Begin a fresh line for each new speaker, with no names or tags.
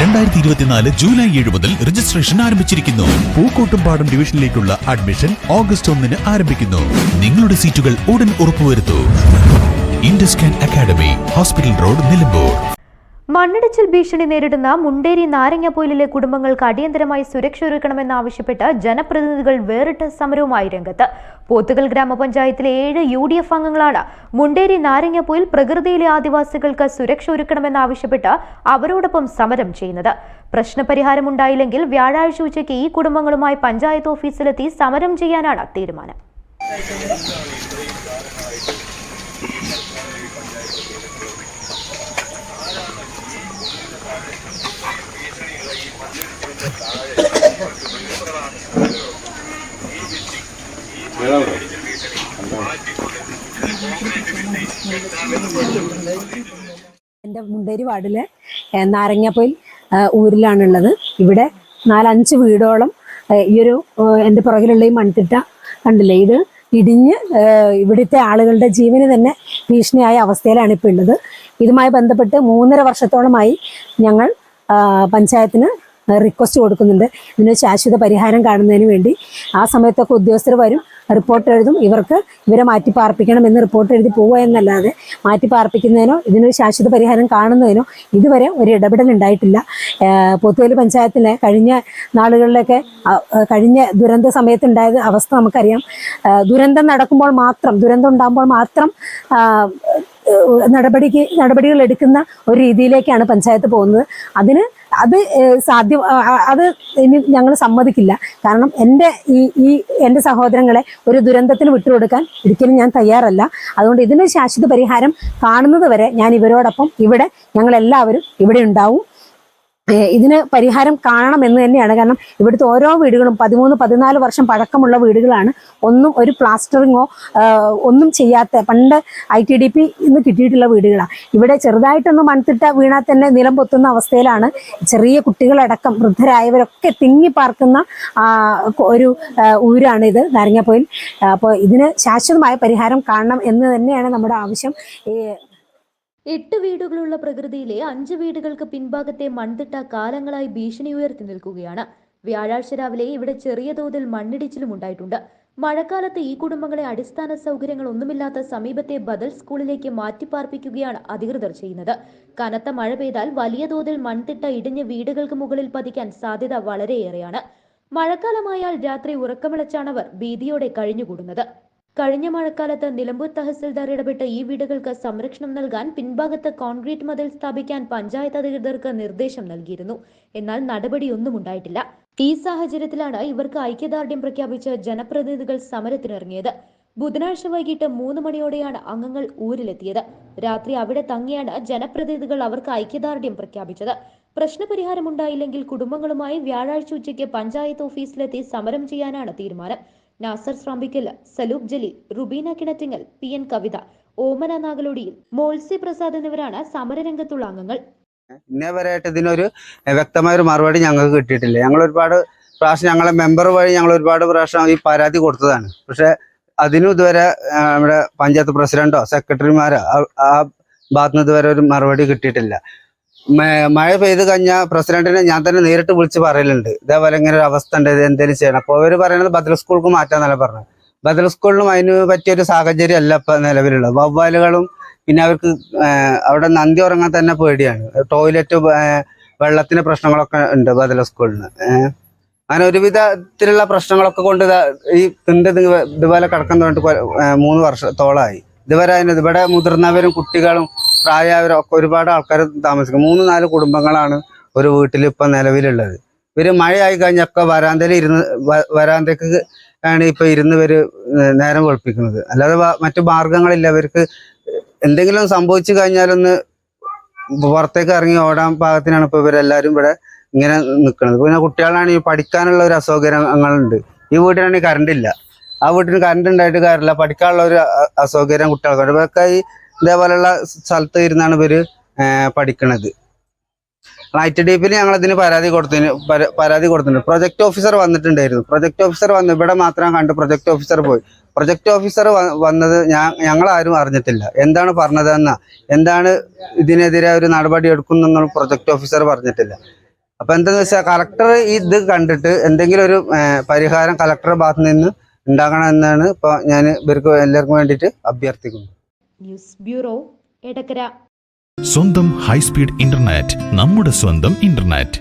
രണ്ടായിരത്തി ഇരുപത്തിനാല് ജൂലൈ ഏഴ് മുതൽ രജിസ്ട്രേഷൻ ആരംഭിച്ചിരിക്കുന്നു. പൂക്കോട്ടുംപാടം ഡിവിഷനിലേക്കുള്ള അഡ്മിഷൻ ഓഗസ്റ്റ് ഒന്നിന് ആരംഭിക്കുന്നു. നിങ്ങളുടെ സീറ്റുകൾ ഉടൻ ഉറപ്പുവരുത്തൂ. Induscan academy hospital road Nilambur.
മണ്ണിടിച്ചിൽ ഭീഷണി നേരിടുന്ന മുണ്ടേരി നാരങ്ങപ്പൊയിലിലെ കുടുംബങ്ങൾക്ക് അടിയന്തരമായി സുരക്ഷ ഒരുക്കണമെന്നാവശ്യപ്പെട്ട് ജനപ്രതിനിധികൾ വേറിട്ട സമരവുമായി രംഗത്ത്. പോത്തുകൽ ഗ്രാമപഞ്ചായത്തിലെ ഏഴ് യു ഡി എഫ് അംഗങ്ങളാണ് മുണ്ടേരി നാരങ്ങപ്പൊയിൽ പ്രകൃതിയിലെ ആദിവാസികൾക്ക് സുരക്ഷ ഒരുക്കണമെന്നാവശ്യപ്പെട്ട് അവരോടൊപ്പം സമരം ചെയ്യുന്നത്. പ്രശ്നപരിഹാരമുണ്ടായില്ലെങ്കിൽ വ്യാഴാഴ്ച ഉച്ചയ്ക്ക് ഈ കുടുംബങ്ങളുമായി പഞ്ചായത്ത് ഓഫീസിലെത്തി സമരം ചെയ്യാനാണ് തീരുമാനം.
എന്റെ മുണ്ടേരി വാർഡിലെ നാരങ്ങാപ്പൊയിൽ ഊരിലാണുള്ളത്. ഇവിടെ നാലഞ്ച് വീടോളം ഈ ഒരു എന്റെ പുറകിലുള്ള ഈ മൺതിട്ട കണ്ടില്ലേ? ഇത് ഇടിഞ്ഞ് ഇവിടുത്തെ ആളുകളുടെ ജീവന് തന്നെ ഭീഷണിയായ അവസ്ഥയിലാണ് ഇപ്പോൾ ഉള്ളത്. ഇതുമായി ബന്ധപ്പെട്ട് മൂന്നര വർഷത്തോളമായി ഞങ്ങൾ പഞ്ചായത്തിന് റിക്വസ്റ്റ് കൊടുക്കുന്നുണ്ട്. ഇതിന് ശാശ്വത പരിഹാരം കാണുന്നതിന് വേണ്ടി. ആ സമയത്തൊക്കെ ഉദ്യോഗസ്ഥർ വരും. റിപ്പോർട്ട് എഴുതും. ഇവർക്ക് ഇവരെ മാറ്റി പാർപ്പിക്കണം എന്ന് റിപ്പോർട്ട് എഴുതി പോവുക എന്നല്ലാതെ മാറ്റി പാർപ്പിക്കുന്നതിനോ ഇതിനൊരു ശാശ്വത പരിഹാരം കാണുന്നതിനോ ഇതുവരെ ഒരു ഇടപെടൽ ഉണ്ടായിട്ടില്ല. ഏഹ് പോത്തുകൽ പഞ്ചായത്തിലെ കഴിഞ്ഞ നാളുകളിലൊക്കെ കഴിഞ്ഞ ദുരന്ത സമയത്തുണ്ടായത് അവസ്ഥ നമുക്കറിയാം. ദുരന്തം നടക്കുമ്പോൾ മാത്രം ദുരന്തം ഉണ്ടാകുമ്പോൾ മാത്രം നടപടിക്ക് നടപടികൾ എടുക്കുന്ന ഒരു രീതിയിലേക്കാണ് പഞ്ചായത്ത് പോകുന്നത്. അതിന് അത് സാധ്യം അത് ഇനി ഞങ്ങൾ സമ്മതിക്കില്ല. കാരണം എന്റെ ഈ ഈ എന്റെ സഹോദരങ്ങളെ ഒരു ദുരന്തത്തിന് വിട്ടുകൊടുക്കാൻ ഒരിക്കലും ഞാൻ തയ്യാറല്ല. അതുകൊണ്ട് ഇതിന് ശാശ്വത പരിഹാരം കാണുന്നത് വരെ ഞാൻ ഇവരോടൊപ്പം ഇവിടെ ഞങ്ങളെല്ലാവരും ഇവിടെ ഉണ്ടാവും. ഇതിന് പരിഹാരം കാണണം എന്ന് തന്നെയാണ്. കാരണം ഇവിടുത്തെ ഓരോ വീടുകളും പതിമൂന്ന് പതിനാല് വർഷം പഴക്കമുള്ള വീടുകളാണ്. ഒന്നും ഒരു പ്ലാസ്റ്ററിങ്ങോ ഒന്നും ചെയ്യാത്ത പണ്ട് ഐ ടി ഡി പി ഇന്ന് കിട്ടിയിട്ടുള്ള വീടുകളാണ് ഇവിടെ ചെറുതായിട്ടൊന്ന് മൺതിട്ട വീണാൽ തന്നെ നിലം പൊത്തുന്ന അവസ്ഥയിലാണ്. ചെറിയ കുട്ടികളടക്കം വൃദ്ധരായവരൊക്കെ തിങ്ങി പാർക്കുന്ന ഒരു ഊരാണ് ഇത് നാരങ്ങാപ്പൊയിൽ അപ്പോൾ ഇതിന് ശാശ്വതമായ പരിഹാരം കാണണം എന്ന് തന്നെയാണ് നമ്മുടെ ആവശ്യം. ഈ
എട്ട് വീടുകളുള്ള പ്രകൃതിയിലെ അഞ്ച് വീടുകൾക്ക് പിൻഭാഗത്തെ മൺതിട്ട കാലങ്ങളായി ഭീഷണി ഉയർത്തി നിൽക്കുകയാണ്. വ്യാഴാഴ്ച രാവിലെ ഇവിടെ ചെറിയ തോതിൽ മണ്ണിടിച്ചിലും ഉണ്ടായിട്ടുണ്ട്. മഴക്കാലത്ത് ഈ കുടുംബങ്ങളെ അടിസ്ഥാന സൗകര്യങ്ങൾ ഒന്നുമില്ലാത്ത സമീപത്തെ ബദൽ സ്കൂളിലേക്ക് മാറ്റിപ്പാർപ്പിക്കുകയാണ് അധികൃതർ ചെയ്യുന്നത്. കനത്ത മഴ പെയ്താൽ വലിയ തോതിൽ മൺതിട്ട ഇടിഞ്ഞ് വീടുകൾക്ക് മുകളിൽ പതിക്കാൻ സാധ്യത വളരെയേറെയാണ്. മഴക്കാലമായാൽ രാത്രി ഉറക്കമിളച്ചാണവർ ഭീതിയോടെ കഴിഞ്ഞുകൂടുന്നത്. കഴിഞ്ഞ മഴക്കാലത്ത് നിലമ്പൂർ തഹസിൽദാർ ഇടപെട്ട ഈ വീടുകൾക്ക് സംരക്ഷണം നൽകാൻ പിൻഭാഗത്ത് കോൺക്രീറ്റ് മതിൽ സ്ഥാപിക്കാൻ പഞ്ചായത്ത് അധികൃതർക്ക് നിർദ്ദേശം നൽകിയിരുന്നു. എന്നാൽ നടപടിയൊന്നും ഉണ്ടായിട്ടില്ല. ഈ സാഹചര്യത്തിലാണ് ഇവർക്ക് ഐക്യദാർഢ്യം പ്രഖ്യാപിച്ച് ജനപ്രതിനിധികൾ സമരത്തിനിറങ്ങിയത്. ബുധനാഴ്ച വൈകിട്ട് മൂന്ന് മണിയോടെയാണ് അംഗങ്ങൾ ഊരിലെത്തിയത്. രാത്രി അവിടെ തങ്ങിയാണ് ജനപ്രതിനിധികൾ അവർക്ക് ഐക്യദാർഢ്യം പ്രഖ്യാപിച്ചത്. പ്രശ്നപരിഹാരം ഉണ്ടായില്ലെങ്കിൽ കുടുംബങ്ങളുമായി വ്യാഴാഴ്ച ഉച്ചയ്ക്ക് പഞ്ചായത്ത് ഓഫീസിലെത്തി സമരം ചെയ്യാനാണ് തീരുമാനം. നാസർ സ്രാമ്പിക്കൽ സലൂബ് ജലീൽ റുബീന കിണറ്റിങ്ങൽ പി എൻ കവിത ഓമന നാഗലോടിയിൽ മോൾസി പ്രസാദ് എന്നിവരാണ് സമരരംഗത്തുള്ള അംഗങ്ങൾ.
ഇന്നേ വരെയായിട്ട് ഇതിനൊരു വ്യക്തമായ ഒരു മറുപടി ഞങ്ങൾക്ക് കിട്ടിയിട്ടില്ല. ഞങ്ങൾ ഒരുപാട് പ്രാവശ്യം ഞങ്ങളെ മെമ്പർ വഴി ഞങ്ങൾ ഒരുപാട് പ്രാവശ്യം ഈ പരാതി കൊടുത്തതാണ്. പക്ഷെ അതിനും ഇതുവരെ നമ്മുടെ പഞ്ചായത്ത് പ്രസിഡന്റോ സെക്രട്ടറിമാരോ ആ- ഭാഗത്തുനിന്ന് ഇതുവരെ ഒരു മറുപടി കിട്ടിയിട്ടില്ല. മഴ പെയ്ത് കഴിഞ്ഞാൽ പ്രസിഡന്റിനെ ഞാൻ തന്നെ നേരിട്ട് വിളിച്ച് പറയലുണ്ട്. ഇതേപോലെ ഇങ്ങനെ ഒരു അവസ്ഥ ഉണ്ട്. ഇത് എന്തെങ്കിലും ചെയ്യണം. അപ്പോൾ അവർ പറയുന്നത് ബദൽ സ്കൂൾക്ക് മാറ്റാന്നല്ല പറഞ്ഞത്. ബദൽ സ്കൂളിനും അതിന് പറ്റിയൊരു സാഹചര്യം അല്ല ഇപ്പൊ നിലവിലുള്ളത്. വവ്വാലുകളും പിന്നെ അവർക്ക് അവിടെ നന്ദി ഉറങ്ങാൻ തന്നെ പേടിയാണ്. ടോയ്ലറ്റ് വെള്ളത്തിന്റെ പ്രശ്നങ്ങളൊക്കെ ഉണ്ട് ബദൽ സ്കൂളിന്. അങ്ങനെ ഒരുവിധത്തിലുള്ള പ്രശ്നങ്ങളൊക്കെ കൊണ്ട് ഈ തിണ്ട് ഇത് ഇതുപോലെ കിടക്കുന്ന പറഞ്ഞിട്ട് കൊ- ഏഹ് മൂന്ന് വർഷത്തോളമായി ഇതുവരെ അതിന് ഇവിടെ മുതിർന്നവരും കുട്ടികളും പ്രായവരും ഒക്കെ ഒരുപാട് ആൾക്കാർ താമസിക്കും. മൂന്ന് നാല് കുടുംബങ്ങളാണ് ഒരു വീട്ടിൽ ഇപ്പം നിലവിലുള്ളത്. ഇവർ മഴയായി കഴിഞ്ഞൊക്കെ വരാന്തയിൽ ഇരുന്ന് വരാന്തയ്ക്ക് ആണ് ഇപ്പൊ ഇരുന്ന് ഇവർ നേരം വെളുപ്പിക്കുന്നത്. അല്ലാതെ മറ്റു മാർഗങ്ങളില്ല. ഇവർക്ക് എന്തെങ്കിലും സംഭവിച്ചു കഴിഞ്ഞാലൊന്ന് പുറത്തേക്ക് ഇറങ്ങി ഓടാൻ പാകത്തിനാണ് ഇപ്പൊ ഇവരെല്ലാരും ഇവിടെ ഇങ്ങനെ നിൽക്കുന്നത് പിന്നെ കുട്ടികളാണെങ്കിൽ പഠിക്കാനുള്ള ഒരു അസൗകര്യങ്ങളുണ്ട് ഈ വീട്ടിലാണെങ്കിൽ കറണ്ട് ഇല്ല. ആ വീട്ടിന് കറണ്ട് ഉണ്ടായിട്ട് കാര്യമില്ല. പഠിക്കാനുള്ള ഒരു അസൗകര്യം കുട്ടികൾക്ക് ഇവരൊക്കെ ഈ ഇതേപോലെയുള്ള സ്ഥലത്ത് ഇരുന്നാണ് ഇവർ പഠിക്കണത്. ഐറ്റ് ഡി പിയിൽ ഞങ്ങൾ ഇതിന് പരാതി കൊടുത്തിന് പരാതി കൊടുത്തിട്ടുണ്ട്. പ്രൊജക്ട് ഓഫീസർ വന്നിട്ടുണ്ടായിരുന്നു. പ്രൊജക്ട് ഓഫീസർ വന്നു ഇവിടെ മാത്രം കണ്ട് പ്രൊജക്ട് ഓഫീസർ പോയി. പ്രൊജക്ട് ഓഫീസർ വന്നത് ഞങ്ങൾ ആരും അറിഞ്ഞിട്ടില്ല. എന്താണ് പറഞ്ഞതെന്ന? എന്താണ് ഇതിനെതിരെ ഒരു നടപടി എടുക്കുന്നെന്നുള്ള പ്രൊജക്ട് ഓഫീസർ പറഞ്ഞിട്ടില്ല. അപ്പൊ എന്താന്ന് വെച്ചാൽ കളക്ടർ ഇത് കണ്ടിട്ട് എന്തെങ്കിലും ഒരു പരിഹാരം കളക്ടറുടെ ഭാഗത്ത് നിന്ന് ഉണ്ടാകണം എന്നാണ് ഇപ്പൊ ഞാൻ ഇവർക്ക് എല്ലാവർക്കും വേണ്ടിയിട്ട് അഭ്യർത്ഥിക്കുന്നത്.
ന്യൂസ് ബ്യൂറോ എടക്കര
സ്വന്തം ഹൈസ്പീഡ് ഇന്റർനെറ്റ് നമ്മുടെ സ്വന്തം ഇന്റർനെറ്റ്.